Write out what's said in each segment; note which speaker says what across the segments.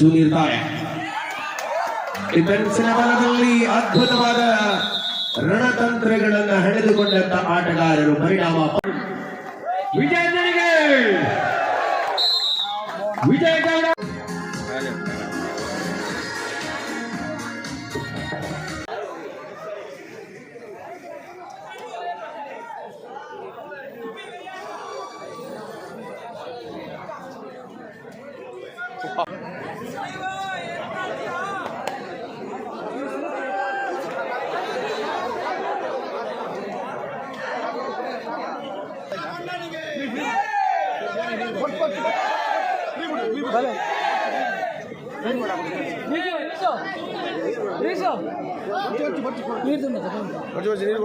Speaker 1: ಟೀಮ್ನ junior ತಾರೆ ಡಿಫೆನ್ಸಿನ ಬಲದಲ್ಲಿ ಅದ್ಭುತವಾದ ರಣತಂತ್ರಗಳನ್ನು ಹೆಣೆದುಕೊಂಡಂತ ಆಟಗಾರರು ಪರಿಣಾಮ
Speaker 2: ವಿಜಯ ವಿಜಯ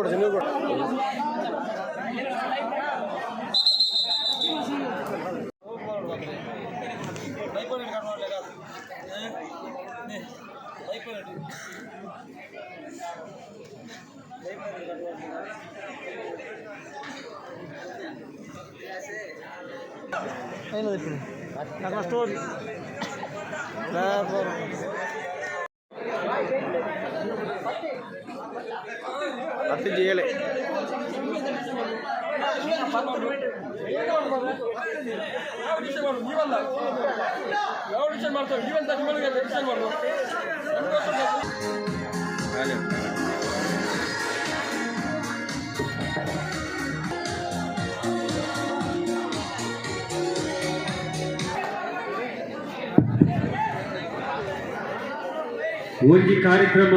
Speaker 2: ಕೊಡ್ತೀನಿ
Speaker 3: ನೀವು ಕೊಡ್ತೀನಿ ಏನು ಹೇಳ್ತೀನಿ నాకు స్టోరీ లేకపోతే ಜಿಯಲೆ
Speaker 2: ಒಂಜಿ ಕಾರ್ಯಕ್ರಮ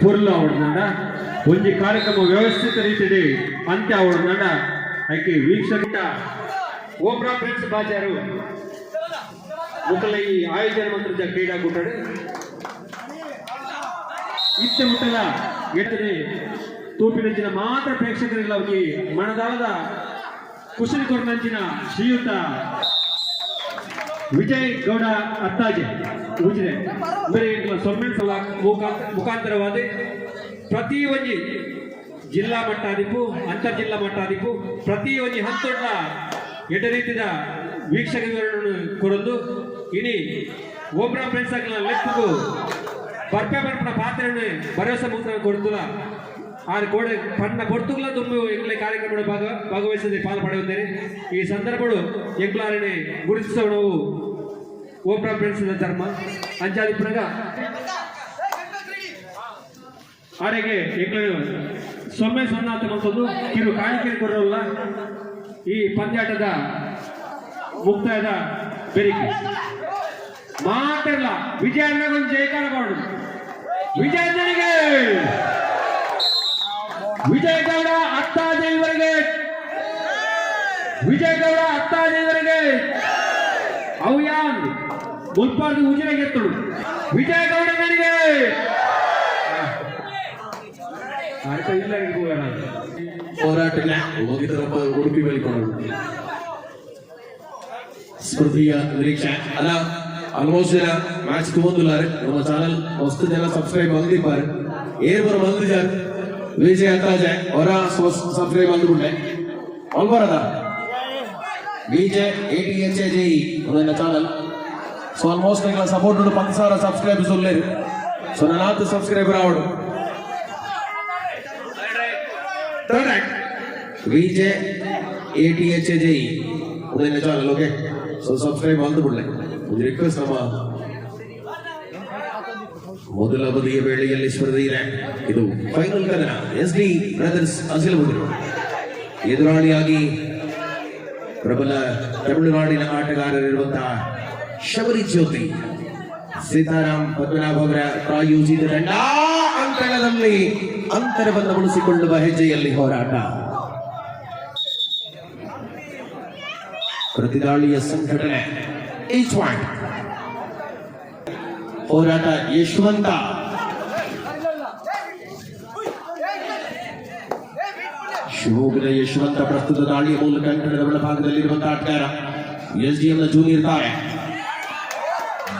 Speaker 2: ಪುರ್ಲ ಅವಡ್ನಂಡ ಒಂಜಿ ಕಾರ್ಯಕ್ರಮ ವ್ಯವಸ್ಥಿತ ರೀತಿಯಲ್ಲಿ ಅಂತ್ಯ ನನ್ನ ಐಕೆ ವೀಕ್ಷಕ ಓಬ್ರಾ ಫ್ರೆಂಡ್ಸ್ ಬಾಜಾರು. ಮುಖಲ ಈ ಆಯೋಜನೆ ಮಂತ್ರದ ಕ್ರೀಡಾಕೂಟಡು ಮುಟ್ಟದ ಮುಟ್ಟಲ ತೂಪಿನ ತೂಪಿನಂಚಿನ ಮಾತ್ರ ಪ್ರೇಕ್ಷಕರಿಲ್ಲ ಅವರಿಗೆ ಮನದಾಳದ ಕುಶಲಿ ಕೊರನಂಚಿನ ಶ್ರೀಯುತ ವಿಜಯ್ ಗೌಡ ಅತ್ತಾಜೆ. ಊಜಿದೆ ಬರೀ ಸೊಮ್ಮೆ ಸಲ ಮುಖಾಂತರ ಮುಖಾಂತರವಾದ. ಪ್ರತಿ ಒಂಜಿ ಜಿಲ್ಲಾ ಮಟ್ಟ ಅಂತರ್ ಜಿಲ್ಲಾ ಮಟ್ಟ ಪ್ರತಿ ಒಂಜಿ ಹತ್ತೊಡ್ಲ ಎಡ ರೀತಿಯ ವೀಕ್ಷಕ ವಿವರಣೆ ಕೊರೊಂದು ಇನಿ ಓಬ್ರಾ ಆಗ್ಲ ಲೆಪ್ಪುಗು ಬರ್ಪೆ ಬರ್ಪನ ಪಾತ್ರೆಯನ್ನು ಭರವಸೆ ಮುಕ್ತ ಕೊಡ್ತದ ಆರು ಕೋಡೆ ಪಣ್ಣ ಕೊಡ್ತುಗಳ ತುಂಬ ಎಂಗ್ಲೆ ಕಾರ್ಯಕ್ರಮದ ಭಾಗ, ಭಾಗವಹಿಸದೆ ಪಾಲು ಪಡೆಯುತ್ತೇನೆ. ಈ ಸಂದರ್ಭಗಳು ಎಂಗ್ಲಾರನೆ ಗುರುತಿಸುವ ನಾವು ಓಬ್ರಾ ಧರ್ಮ. ಅಂಚಾದಿ ಆರೆಗೆ ಎಂಗ್ಳು ಸೊಮ್ಮೆ ಸೊನ್ನಾತ ಮತ್ತೊಂದು ಕಿರು ಕಾಣಿಕೆ ಕೊಡೋಲ್ಲ ಈ ಪಂದ್ಯಾಟದ ಮುಕ್ತಾಯದ ಬೆರಿಕೆ. ಮಾತಿಲ್ಲ ವಿಜಯ ಅಣ್ಣಗೊಂದು ಜಯಕಾರ ಮಾಡುದು ವಿಜಯ ಅಣ್ಣನಿಗೆ ವಿಜಯ ಗೌಡ ಅತ್ತಾದೇವರಿಗೆ ವಿಜಯ ಗೌಡ ಅತ್ತಾದೇವರಿಗೆ ಅವು ಯಾರು ಮುಲ್ಪಾದ ಉಜಿರೆ ಗೆತ್ತಳು ವಿಜಯ ಗೌಡನಿಗೆ ಆಯ್ತಾ ಇಲ್ಲ ಇರ್ಬೋದ
Speaker 1: ಹೋರಾಟದ ಮುಗಿದರಪ್ಪ ಉಡುಪಿ ಬೆಳಿಕೊಂಡು ಸ್ಪರ್ಧೆಯ ನಿರೀಕ್ಷೆ ಅಲ್ಲ ಆಲ್ಮೋಸ್ಟ್ ಮ್ಯಾಚ್ ತಗೊಂಡಿಲ್ಲಾರೆ ನಮ್ಮ ಚಾನಲ್ ಮಸ್ತ್ ಜನ ಸಬ್ಸ್ಕ್ರೈಬ್ ಆಗಿದ್ದಾರೆ ಏರ್ ಬರೋ ಬಂದಿದ್ದಾರೆ ವಿಜಯ್ ಅಂತಾಜೆ ಅವರ ಸಬ್ಸ್ಕ್ರೈಬ್ ಅಂದ್ಬಿಟ್ಟೆ ಅಲ್ಲಿ ಬರದ Vijay A T H A G ನನ್ನ ಚಾನಲ್ ಸೊ ಆಲ್ಮೋಸ್ಟ್ ನಿಂಗಳ ಸಪೋರ್ಟ್ ಉಂಟು ಪತ್ತು ಸಾವಿರ ಸಬ್ಸ್ಕ್ರೈಬರ್ಸ್ ಉಳ್ಳೇರು ಸೊ ನನ್ನ ಹತ್ತು ಸಬ್ಸ್ಕ್ರೈಬರ್ ಆವಡು ಎಚ್ ಎ ಜೆ ಇ ಉದಯನ ಚಾನಲ್ ಓಕೆ ಸೊ ಸಬ್ಸ್ಕ್ರೈಬ್ ಆಲ್ದು ಬಿಡ್ಲೆ ಒಂದು ರಿಕ್ವೆಸ್ಟ್ ನಮ್ಮ ಮೊದಲ ಬದಿಯ ವೇಳೆಯಲ್ಲಿ ಸ್ಪರ್ಧೆ ಇದೆ. ಇದು ಫೈನಲ್ ಕದನ ಎಸ್ ಡಿ ಬ್ರದರ್ಸ್ ಅಸಿಲಬುದ್ರು ಎದುರಾಳಿಯಾಗಿ ಪ್ರಬಲ ತಮಿಳುನಾಡಿನ ಆಟಗಾರರಿರುವಂತಹ ಶಬರಿ ಜ್ಯೋತಿ. ಸೀತಾರಾಮ್ ಪದ್ಮನಾಭ ಅವರ ಪ್ರಾಯೋಜಿತ ತಂಡ ಅಂತರದಲ್ಲಿ ಅಂತರವನ್ನು ಉಳಿಸಿಕೊಳ್ಳುವ ಹೆಜ್ಜೆಯಲ್ಲಿ ಹೋರಾಟ. ಪ್ರತಿದಾಳಿಯ ಸಂಘಟನೆ ಹೋರಾಟ ಯಶವಂತ. ಶಿವಮೊಗ್ಗದ ಯಶವಂತ ಪ್ರಸ್ತುತ ದಾಳಿಯ ಮೂಲಕ ಅಂಕಣದ ಒಳಭಾಗದಲ್ಲಿರುವಂತಹ ಆಟಗಾರ ಎಸ್ ಡಿ ಎಂನ ಜೂನಿಯರ್ ತಾರೆ.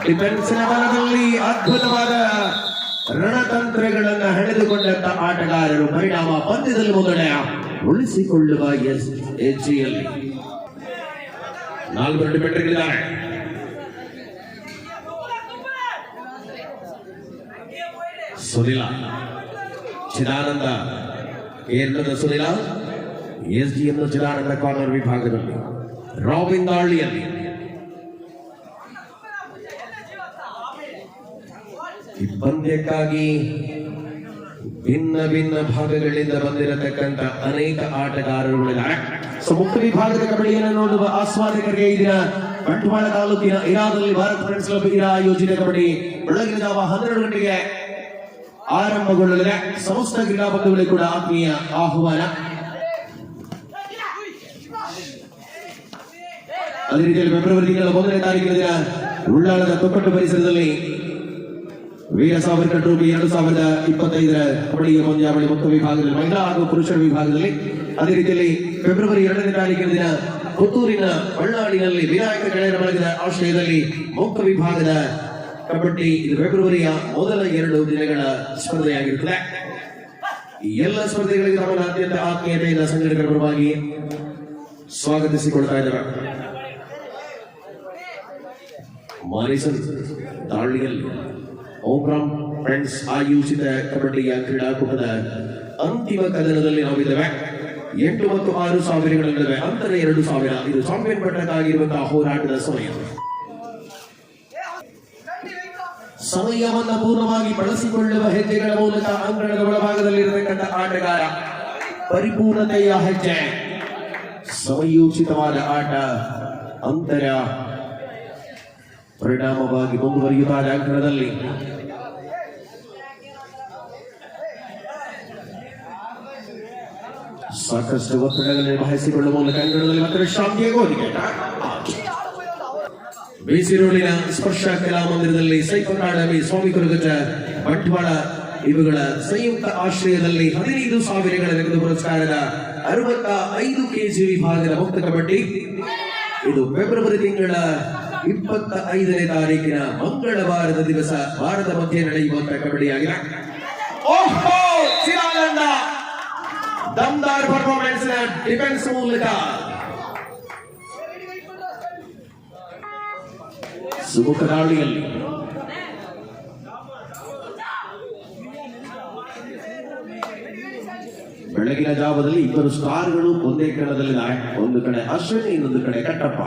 Speaker 1: ಡಿಫೆನ್ಸ್ ಬಲದಲ್ಲಿ ಅದ್ಭುತವಾದ ರಣತಂತ್ರಗಳನ್ನ ಹೆಣೆದುಕೊಂಡಂತ ಆಟಗಾರರು ಪರಿಣಾಮ ಪಂದ್ಯದಲ್ಲಿ ಮೊದಲನೆಯ ಉಳಿಸಿಕೊಳ್ಳುವ ಎಸ್ ಎಚ್ಜಿಯಲ್ಲಿ ನಾಲ್ವರು ಡಿಫೆಂಡರ್ಗಳಿದ್ದಾರೆ. ಸುನಿಲ, ಚಿದಾನಂದ ಕೇಂದ್ರದ Sunil S D M Chidananda corner ವಿಭಾಗದಲ್ಲಿ, ರಾಬಿನ್ ಈ ಪಂದ್ಯಕ್ಕಾಗಿ ಭಿನ್ನ ಭಿನ್ನ ಭಾಗಗಳಿಂದ ಬಂದಿರತಕ್ಕಂತ ಅನೇಕ ಆಟಗಾರರುಗಳಿದ್ದಾರೆ ಸೊ ಮುಖ್ಯ ವಿಭಾಗದ ಕಬಡ್ಡಿಯನ್ನು ನೋಡುವ ಆಸ್ವಾದಕರಿಗೆ ದಿನ ಬಂಟ್ವಾಳ ತಾಲೂಕಿನ ಇರಾದಲ್ಲಿ ಭಾರತ್ ಫ್ರೆಂಡ್ಸ್ ಕ್ಲಬ್ ಇರಾ ಆಯೋಜಿತ ಕಬಡ್ಡಿ ಬೆಳಗಿನ ಜಾವ ಹನ್ನೆರಡು ಗಂಟೆಗೆ ಆರಂಭಗೊಳ್ಳಲಿದೆ. ಸಮಸ್ತ ಕ್ರೀಡಾಪಟುಗಳಿಗೆ ಕೂಡ ಆತ್ಮೀಯ ಆಹ್ವಾನ. ಅದೇ ರೀತಿಯಲ್ಲಿ ಫೆಬ್ರವರಿ ತಿಂಗಳ ಮೊದಲನೇ ತಾರೀಕಿನ ದಿನ ಉಳ್ಳಾಳದ ತೊಕ್ಕಟ್ಟು ಪರಿಸರದಲ್ಲಿ ವೀರ ಸಾವರ್ಕರ್ ಟ್ರೋಫಿ ಎರಡು ಸಾವಿರದ ಇಪ್ಪತ್ತೈದರ ಕಬಡ್ಡಿಯ ಪಂದ್ಯಾವಳಿ ಮುಕ್ತ ವಿಭಾಗದಲ್ಲಿ ಮಹಿಳಾ ಹಾಗೂ ಪುರುಷರ ವಿಭಾಗದಲ್ಲಿ. ಅದೇ ರೀತಿಯಲ್ಲಿ ಫೆಬ್ರವರಿ ಎರಡನೇ ತಾರೀಕಿನ ದಿನ ಪುತ್ತೂರಿನ ಬಳ್ಳಾಡಿನಲ್ಲಿ ವಿನಾಯಕ ಗೆಳೆಯರ ಬಳಗದ ಆಶ್ರಯದಲ್ಲಿ ಮುಕ್ತ ವಿಭಾಗದ ಕಬಡ್ಡಿ ಇದು ಫೆಬ್ರವರಿಯ ಮೊದಲ ಎರಡು ದಿನಗಳ ಸ್ಪರ್ಧೆಯಾಗಿರುತ್ತದೆ. ಈ ಎಲ್ಲ ಸ್ಪರ್ಧೆಗಳಿಗೆ ತಮ್ಮನ್ನು ಅತ್ಯಂತ ಆತ್ಮೀಯತೆಯಿಂದ ಸಂಘಟಕರ ಪರವಾಗಿ ಸ್ವಾಗತಿಸಿಕೊಳ್ತಾ ಇದ್ದಾರೆ. ಮಾರಿಸನ್ ದಾಳಿಯಲ್ಲಿ ಓಮ್ರಾಮ್ ಫ್ರೆಂಡ್ಸ್ ಆಯೋಜಿತ ಕಬಡ್ಡಿಯ ಕ್ರೀಡಾಕೂಟದ ಅಂತಿಮ ಕದನದಲ್ಲಿ ನಾವಿದ್ದೇವೆ ಎಂಟು ಮತ್ತು ಆರು ಸಾವಿರಗಳ ನಡುವೆ ಅಂತರ ಎರಡು ಸಾವಿರ. ಇದು ಚಾಂಪಿಯನ್ ಪಟ್ಟಕ್ಕಾಗಿರುವಂತಹ ಹೋರಾಟದ ಸಮಯ. ಸಮಯವನ್ನು ಪೂರ್ಣವಾಗಿ ಬಳಸಿಕೊಳ್ಳುವ ಹೆಜ್ಜೆಗಳ ಮೂಲಕ ಅಂಗಣದ ಒಳಭಾಗದಲ್ಲಿರತಕ್ಕಂಥ ಆಟಗಾರ. ಪರಿಪೂರ್ಣತೆಯ ಹೆಜ್ಜೆ. ಸಮಯೋಚಿತವಾದ ಆಟ. ಅಂತರ. ಪರಿಣಾಮವಾಗಿ ಮುಂದುವರಿಯುತ್ತಾರೆ ಅಂಕಣದಲ್ಲಿ ಸಾಕಷ್ಟು ಒತ್ತಡಗಳನ್ನು ನಿಭಾಯಿಸಿಕೊಳ್ಳುವ ಮೂಲಕ ಅಂಕಣದಲ್ಲಿ ಮತ್ತೆ ವಿಶ್ರಾಂತಿಯ ಗೋಲಿಗೆ ಬೇಸಿರೋಡಿನ ಸ್ಪರ್ಶ ಕಲಾ ಮಂದಿರದಲ್ಲಿ ಸೈಫ್ ಅಕಾಡೆಮಿ ಸ್ವಾಮಿ ಕುರುಗಜ ಬಂಟ್ವಾಳ ಇವುಗಳ ಸಂಯುಕ್ತ ಆಶ್ರಯದಲ್ಲಿ ಹದಿನೈದು ಸಾವಿರಗಳ ನಗದು ಪುರಸ್ಕಾರದ ಅರವತ್ತ ಐದು ಕೆಜಿ ವಿಭಾಗದ ಮುಕ್ತ ಕಬಡ್ಡಿ. ಇದು ಫೆಬ್ರವರಿ ತಿಂಗಳ ಇಪ್ಪತ್ತ ಐದನೇ ತಾರೀಕಿನ ಮಂಗಳವಾರದ ದಿವಸ ಭಾರತ ಮಧ್ಯೆ ನಡೆಯುವಂತ ಕಬಡ್ಡಿಯಾಗಿದೆ. ಡಿಫೆನ್ಸ್ ಮೂಲಕ. ಸುಮುಖ ದಾಳಿಯಲ್ಲಿ. ಬೆಳಗಿನ ಜಾವದಲ್ಲಿ ಇಬ್ಬರು ಸ್ಟಾರ್ಗಳು ಒಂದೇ ಕಣದಲ್ಲಿದ್ದಾರೆ ಒಂದು ಕಡೆ ಅಶ್ವಿನಿ ಇನ್ನೊಂದು ಕಡೆ ಕಟ್ಟಪ್ಪ.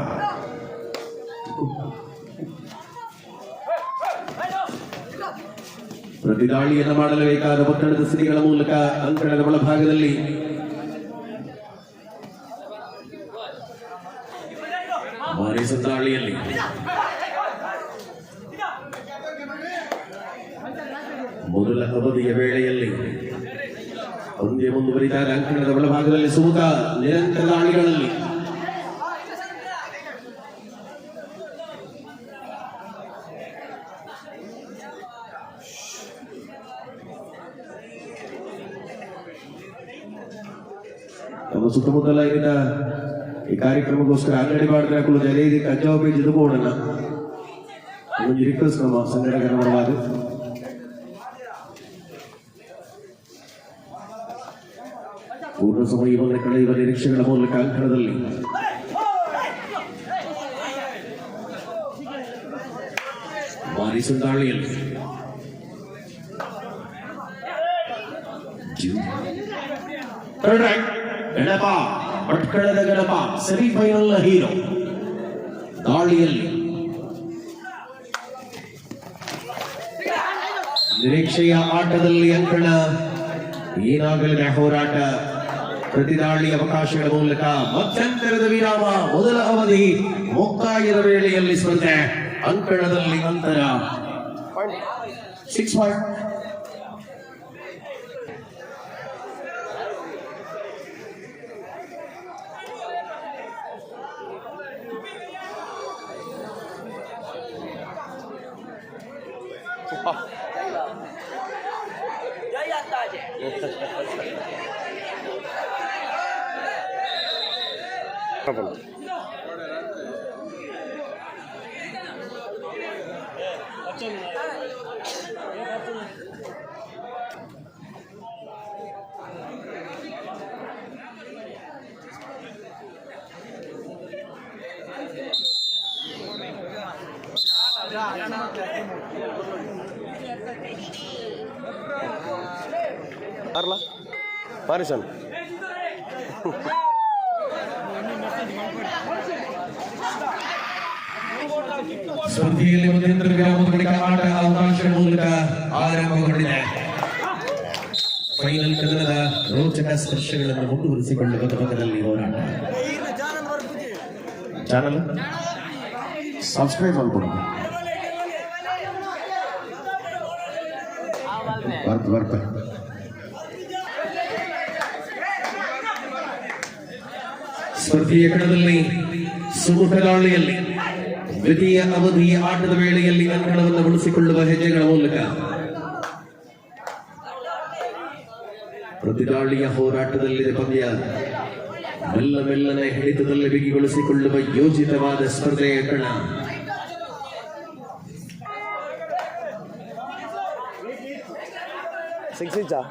Speaker 1: ಪ್ರತಿದಾಳಿಯನ್ನು ಮಾಡಲು ಬೇಕಾದ ಒತ್ತಡದ ಸ್ಥಿತಿಗಳ ಮೂಲಕ ಅಂಕಣದ ಒಳಭಾಗದಲ್ಲಿ ಮಾರಿಸ ದಾಳಿಯಲ್ಲಿ ಮೊದಲ ಅವಧಿಯ ವೇಳೆಯಲ್ಲಿ ಪಂದ್ಯ ಮುಂದುವರಿದಾಗ ಅಂಕಣದ ಒಳಭಾಗದಲ್ಲಿ ಸೂತ ನಿರಂತರ ಹಳ್ಳಿಗಳಲ್ಲಿ ಸುತ್ತಮುತ್ತಲ ಇರಿದ ಈ ಕಾರ್ಯಕ್ರಮಕ್ಕೋಸ್ಕರ ಅಂಗಡಿ ಮಾಡಿದ್ರೆ ಹಾಕಲು ಜಲೇದಿ ಕಜ್ಜಾವ ಪೇಜ್ ಇದು ಕೊಡೋಣ ಒಂದು ರಿಕ್ವೆಸ್ಟ್ ನಮ್ಮ ಸಂಘಟಕರ ಪರವಾಗಿ ಪೂರ್ಣ ಸಮಯವನ್ನು ಕಳೆಯುವ ನಿರೀಕ್ಷೆಗಳ ಮೂಲಕ ಅಂಕಣದಲ್ಲಿ ಮಾರಿಸನ್ ದಾಳಿಯಲ್ಲಿ Third rank, ಗಣಪ ಭಟ್ಕಳದ ಗಣಪ ಸೆಮಿಫೈನಲ್ ಹೀರೋ ದಾಳಿಯಲ್ಲಿ. ನಿರೀಕ್ಷೆಯ ಆಟದಲ್ಲಿ ಅಂಕಣ ಏನಾಗಲಿದೆ ಹೋರಾಟ. ಪ್ರತಿದಾಳಿ ಅವಕಾಶಗಳ ಮೂಲಕ ಮಧ್ಯಂತರದ ವಿರಾಮ ಮೊದಲ ಅವಧಿ ಮುಕ್ತಾಯದ ವೇಳೆಯಲ್ಲಿ ಸ್ಪರ್ಧೆ. ಅಂಕಣದಲ್ಲಿ ಅಂತರ ಸಿಕ್ಸ್ ಪಾಯಿಂಟ್
Speaker 3: ಬರ್ಲ? ಪಾರಿಸನ್
Speaker 1: ಸ್ಪರ್ಧೆಯಲ್ಲಿ ಮಧ್ಯಂತರ ವಿರಾಮದ ಬಳಿಕ ಆಟ ಅವಕಾಶ ಮೂಲಕ ಆರಂಭಗೊಂಡಿದೆ ಫೈನಲ್ ಕದನದ ರೋಚಕ ಸ್ಪರ್ಶಗಳನ್ನು ಮುಂದುವರಿಸಿಕೊಳ್ಳುವ ಪಕ್ಕದಲ್ಲಿ ಹೋರಾಟ. ಚಾನಲ್ ಸಬ್ಸ್ಕ್ರೈಬ್ ಮಾಡ್ಕೊಂಡು ಬರ್ತ ಬರ್ತ. ಸ್ಪರ್ಧೆಯ ಕಣದಲ್ಲಿ ಸುಮುಖದಾಳಿಯಲ್ಲಿ ದ್ವಿತೀಯ ಅವಧಿಯ ಆಟದ ವೇಳೆಯಲ್ಲಿ ಅಂಕಣವನ್ನು ಉಳಿಸಿಕೊಳ್ಳುವ ಹೆಜ್ಜೆಗಳ ಮೂಲಕ ಪ್ರತಿದಾಳಿಯ ಹೋರಾಟದಲ್ಲಿದೆ ಪಂದ್ಯ ಮೆಲ್ಲ ಮೆಲ್ಲನೆ ಹಿಡಿತದಲ್ಲಿ ಬಿಗಿಗೊಳಿಸಿಕೊಳ್ಳುವ ಯೋಜಿತವಾದ ಸ್ಪರ್ಧೆಯ ಕಣ
Speaker 3: ಸಿಕ್ಸ್ ಇಂಚಾ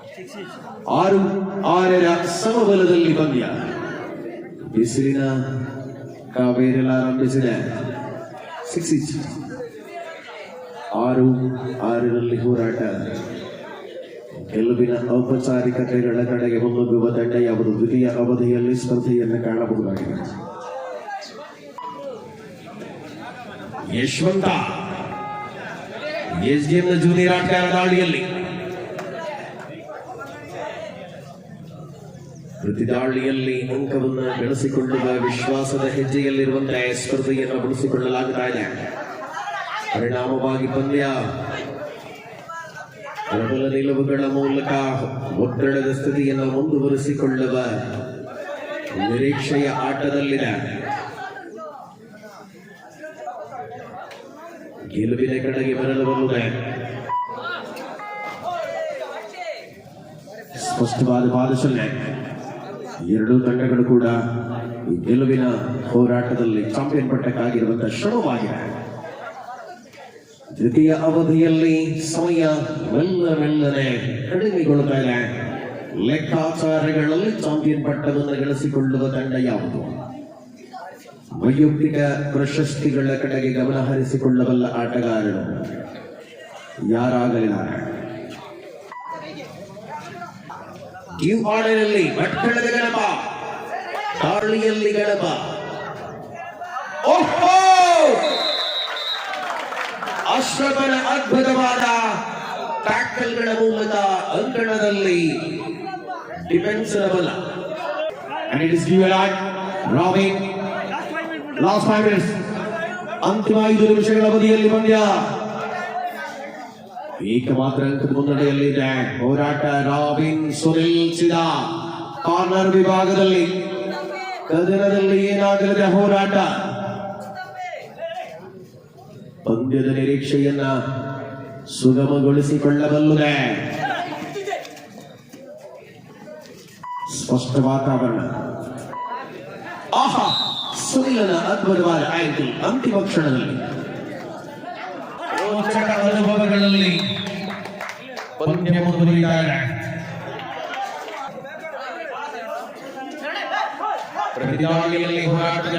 Speaker 1: ಆರು ಆರರ ಸಮಬಲದಲ್ಲಿ ಪಂದ್ಯ ಬಿಸಿಲಿನ ಕಾವೇರಲಾರಂಭಿಸಿದೆ ಸಿಕ್ಸ್ ಇಂಚ್ ಆರು, ಆರರಲ್ಲಿ ಹೋರಾಟ. ಗೆಲುವಿನ ಔಪಚಾರಿಕತೆಗಳ ಕಡೆಗೆ ಮುನ್ನುಗ್ಗುವ ತಂಡ ಯಾವುದು ದ್ವಿತೀಯ ಅವಧಿಯಲ್ಲಿ ಸ್ಪರ್ಧೆಯನ್ನು ಕಾಣಬಹುದಾಗಿದೆ. ಯಶವಂತ ಎಸ್ಡಿಎಂನ ಜೂನಿಯರ್ ಆಟಗಾರ ದಾಳಿಯಲ್ಲಿ ಪ್ರತಿದಾಳಿಯಲ್ಲಿ ಅಂಕವನ್ನು ಬೆಳೆಸಿಕೊಳ್ಳುವ ವಿಶ್ವಾಸದ ಹೆಜ್ಜೆಯಲ್ಲಿರುವಂತೆ ಸ್ಪರ್ಧೆಯನ್ನು ಬಳಸಿಕೊಳ್ಳಲಾಗ್ತಾ ಇದೆ. ಪರಿಣಾಮವಾಗಿ ಪಂದ್ಯ ಪ್ರಬಲ ನಿಲುವುಗಳ ಮೂಲಕ ಒತ್ತಡದ ಸ್ಥಿತಿಯನ್ನು ಮುಂದುವರಿಸಿಕೊಳ್ಳುವ ನಿರೀಕ್ಷೆಯ ಆಟದಲ್ಲಿದೆ. ಗೆಲುವಿನ ಕಡೆಗೆ ಬರಲು ಬಂದಿದೆ ಸ್ಪಷ್ಟವಾದ ಪಾದಶಲ್ಯ. ಎರಡೂ ತಂಡಗಳು ಕೂಡ ಗೆಲುವಿನ ಹೋರಾಟದಲ್ಲಿ ಚಾಂಪಿಯನ್ ಪಟ್ಟಕ್ಕಾಗಿರುವಂತಹ ಶ್ರಮವಾಗಿದೆ ದ್ವಿತೀಯ ಅವಧಿಯಲ್ಲಿ ಸಮಯ ಮೆಲ್ಲ ಮೆಲ್ಲನೆ ಕಡಿಮೆಗೊಳ್ಳುತ್ತಾ ಇದೆ. ಲೆಕ್ಕಾಚಾರಗಳಲ್ಲಿ ಚಾಂಪಿಯನ್ ಪಟ್ಟವನ್ನು ಗಳಿಸಿಕೊಳ್ಳುವ ತಂಡ ಯಾವುದು? ವೈಯಕ್ತಿಕ ಪ್ರಶಸ್ತಿಗಳ ಕಡೆಗೆ ಗಮನ ಹರಿಸಿಕೊಳ್ಳಬಲ್ಲ ಆಟಗಾರರು ಯಾರಾಗಲಿದ್ದಾರೆ? ಈ ಹಾಡಿನಲ್ಲಿ ಭಟ್ಕಳದ ಗಣಪ ತಾಳಿಯಲ್ಲಿ ಗಣಪ ಓಹೋ ಅಶ್ರಫನ ಅದ್ಭುತವಾದ ಟ್ಯಾಕಲ್ಗಳ ಮೂಲಕ ಅಂಕಣದಲ್ಲಿ ಡಿಫೆನ್ಸ್ ಬಲ and it is given out. Robin. Last 5 minutes. ಅಂತಿಮ ಐದು ನಿಮಿಷಗಳ ಅವಧಿಯಲ್ಲಿ ಪಂದ್ಯ ಏಕಮಾತ್ರ ಮುನ್ನಡೆಯಲ್ಲಿದೆ ಹೋರಾಟ ರಾಬಿನ್ ಸುನಿಲ್ ಸಿದಾ. ಕಾರ್ನರ್ ವಿಭಾಗದಲ್ಲಿ ಕದನದಲ್ಲಿ ಏನಾಗಲಿದೆ ಹೋರಾಟ? ಪಂದ್ಯದ ನಿರೀಕ್ಷೆಯನ್ನ ಸುಗಮಗೊಳಿಸಿಕೊಳ್ಳಬಲ್ಲದೆ? ಸ್ಪಷ್ಟ ವಾತಾವರಣ. ಆಹಾ, ಸುನಿಲನ ಅದ್ಭುತವಾದ ಆಂಕಲ್ ಅಂತಿಮ ಕ್ಷಣದಲ್ಲಿ ರೋಚಕ ಅನುಭವಗಳಲ್ಲಿ ಪಂದ್ಯ ಮುಂದುವರಿತಾ ಇದೆ ಪ್ರತಿದಾಳಿಯಲ್ಲಿ ಹೋರಾಟದ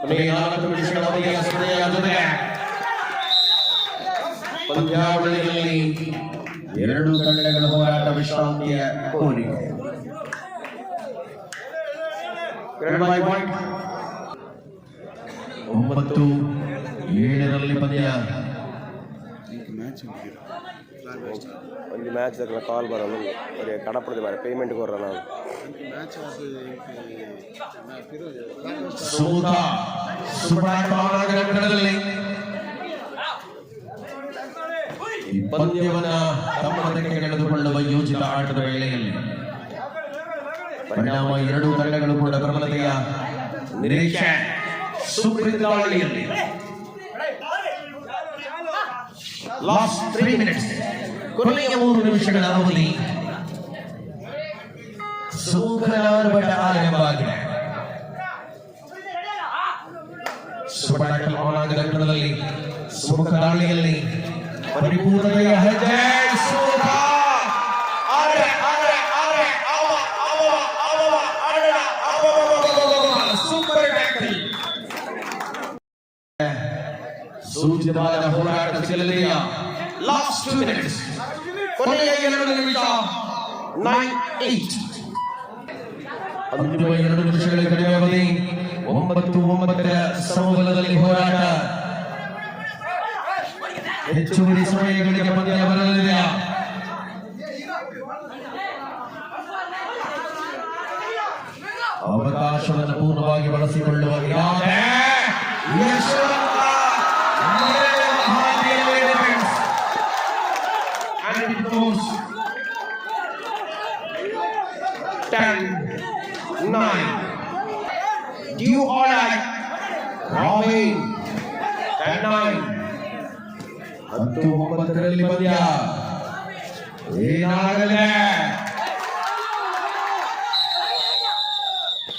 Speaker 1: ಕೊನೆಯ ನಾಲ್ಕು ನಿಮಿಷಗಳ ಅವಧಿಯ ಸ್ಪರ್ಧೆಯಾಗುತ್ತದೆ ಪಂದ್ಯಾವಳಿಯಲ್ಲಿ ಎರಡು ತಂಡಗಳ ಹೋರಾಟ ವಿಶ್ರಾಂತಿಯ ಕೋಣೆ ಒಂಬತ್ತು ಏಳರಲ್ಲಿ ಪದ್ಯ
Speaker 3: ಒಂದು ಮ್ಯಾಚ್ ಕಾಲ್ ಬರೋದು ಅವರಿಗೆ ಕಡ ಪಡೆದು ಮಾರೆ ಪೇಮೆಂಟ್ ಕೊಡ್ರ ನಾವು
Speaker 1: ಸೋತ ಸುಬ್ರಾಯ್ ಪಾವನಗರ ಪಂದ್ಯವನ್ನ ತಮ್ಮ ತೆಗೆಗೆ ಕಳೆದುಕೊಳ್ಳುವ ಯೋಜಿತ ಆಟದ ವೇಳೆಯಲ್ಲಿ ಪರಿಣಾಮ ಎರಡೂ ತಂಡಗಳು ಕೂಡ ಪ್ರಬಲತೆಯ ನಿರೀಕ್ಷೆ ಸುಪ್ರೀತಾವಳಿಯಲ್ಲಿ ಲಾಸ್ಟ್ ತ್ರೀ ಮಿನಿಟ್ಸ್ ಕೊನೆಯ ಮೂರು ನಿಮಿಷಗಳ ಅವಧಿ. ಸುಖನಾರ್ಭಟ ಆರಂಭವಾಗಿದೆ. ಸುಬಾಟಕಲ್ ಅವನಾದ ಘಟ್ಟದಲ್ಲಿ, ಸುಮುಖ ದಾಳಿಯಲ್ಲಿ ಪರಿಪೂರ್ಣತೆಯ ಹೆಜ್ಜೆ. ಸೂಚಿತವಾದ ಹೋರಾಟ ಸಿಗಲಿದೆಯಾ? ಲಾಸ್ಟ್ ಟೂ ಮಿನಿಟ್ಸ್ ಕೊನೆಯ ಎರಡು ನಿಮಿಷ. ನೈನ್ ಏಟ್ ಅಂತಿಮ ಎರಡು ನಿಮಿಷಗಳ ಕಡಿಮೆ ಅವಧಿ. ಒಂಬತ್ತು ಒಂಬತ್ತರ ಸಮಬಲದಲ್ಲಿ ಹೋರಾಟ. ಹೆಚ್ಚುವರಿ ಸಮಯಗಳಿಗೆ ಪಂದ್ಯ ಬರಲಿದೆ ಅವಕಾಶವನ್ನು ಪೂರ್ಣವಾಗಿ ಬಳಸಿಕೊಳ್ಳುವ ಇರಾದೆ ಯಶವಂತ ನೇರಳೆ Mahadevi defense. And it goes 10, 9. Do you all right? Robin, 10, 9. ಹತ್ತು ಒಂಬತ್ತರಲ್ಲಿ ಪಂದ್ಯ. ಏನಾಗಲೇ.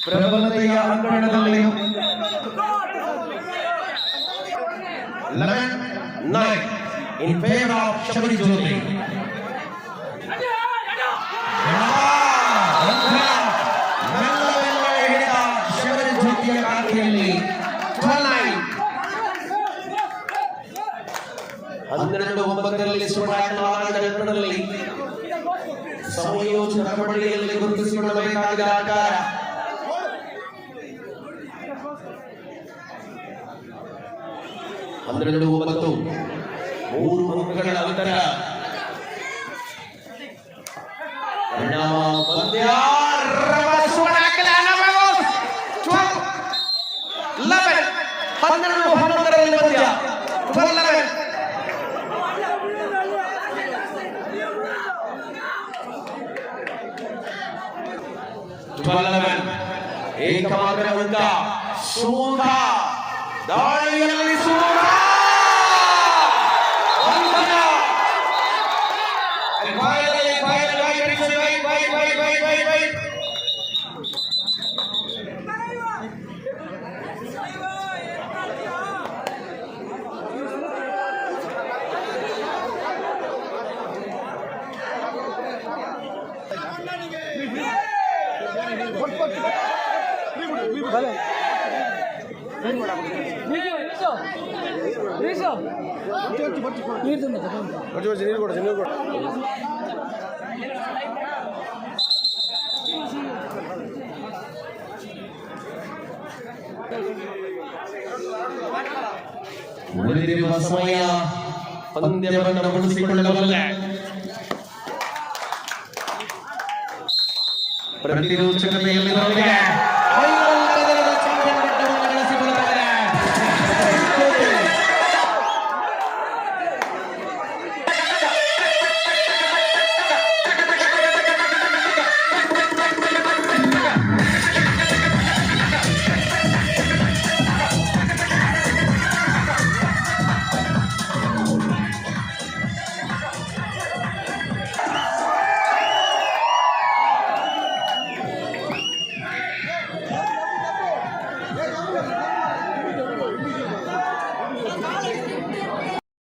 Speaker 1: ಪ್ರಬಲತೆಯ ಅಂಗಣದಲ್ಲಿ eleven nine in favour of Shabari Jyothi ಜ್ಯೋತಿಯ ಖಾತೆಯಲ್ಲಿ ಹನ್ನೆರಡು ಒಂಬತ್ತರಲ್ಲಿ ಜನರಲ್ಲಿ ಸಂಯೋಜಿತ ಮಂಡಳಿಯಲ್ಲಿ ಗುರುತಿಸಿಕೊಳ್ಳಬೇಕಾದ ಆಕಾರ. ಹನ್ನೆರಡು ಒಂಬತ್ತು ಮೂರು ಅಂಕಗಳ ಅಂತರ. ಹನ್ನೆರಡು ಹನ್ನೊಂದರಲ್ಲಿ ಪಂದ್ಯ ಟ್ವೆಲ್ ಲೆವೆನ್ ಟ್ವೆಲ್ ಲೆವೆನ್ ಏಕಮಾತ್ರ ಅಂಕ ಸುಮುಖ ದಾಳಿಯಲ್ಲಿ ಸುಮುಖ ಅಂಕಣ. Finally, finally, wait, wait, wait, wait, wait,
Speaker 3: ನೀರು ಕೊಡು ನೀರು ಕೊಡು
Speaker 1: ಸಮಯ ಪಂದ್ಯವನ್ನು ಮುಗಿಸಿಕೊಳ್ಳಬಲ್ಲ. ಪ್ರತಿರೋಚಕತೆಯಲ್ಲಿ ನಮಗೆ final